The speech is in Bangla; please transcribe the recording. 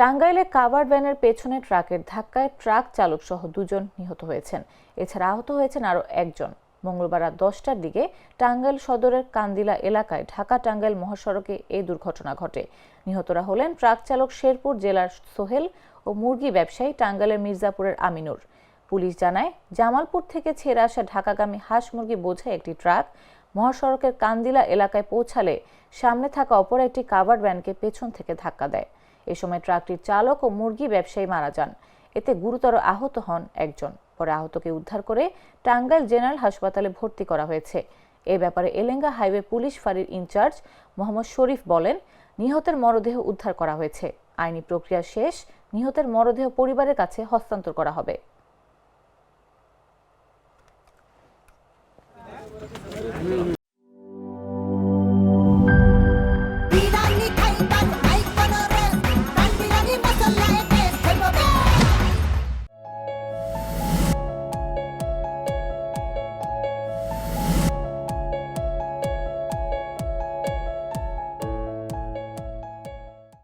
টাঙ্গাইলে কাভার ভ্যানের পেছনে ট্রাকের ধাক্কায় ট্রাক চালক সহ দুজন নিহত হয়েছেন। এছাড়া আহত হয়েছেন আরও একজন। মঙ্গলবার রাত দশটার দিকে টাঙ্গাইল সদরের কান্দিলা এলাকায় ঢাকা টাঙ্গাইল মহাসড়কে এই দুর্ঘটনা ঘটে। নিহতরা হলেন ট্রাক চালক শেরপুর জেলার সোহেল ও মুরগি ব্যবসায়ী টাঙ্গাইলের মির্জাপুরের আমিনুর। পুলিশ জানায়, জামালপুর থেকে ছেড়ে আসা ঢাকাগামী হাঁস মুরগি বোঝাই একটি ট্রাক মহাসড়কের কান্দিলা এলাকায় পৌঁছালে সামনে থাকা অপর একটি কাভার ভ্যানকে পেছন থেকে ধাক্কা দেয়। এ সময় ট্রাকটির চালক ও মুরগি ব্যবসায়ী মারা যান। এতে গুরুতর আহত হন একজন। পরে আহতকে উদ্ধার করে টাঙ্গাইল জেনারেল হাসপাতালে ভর্তি করা হয়েছে। এ ব্যাপারে এলেঙ্গা হাইওয়ে পুলিশ ফাঁড়ির ইনচার্জ মোহাম্মদ শরীফ বলেন, নিহতের মরদেহ উদ্ধার করা হয়েছে। আইনি প্রক্রিয়া শেষ, নিহতের মরদেহ পরিবারের কাছে হস্তান্তর করা হবে।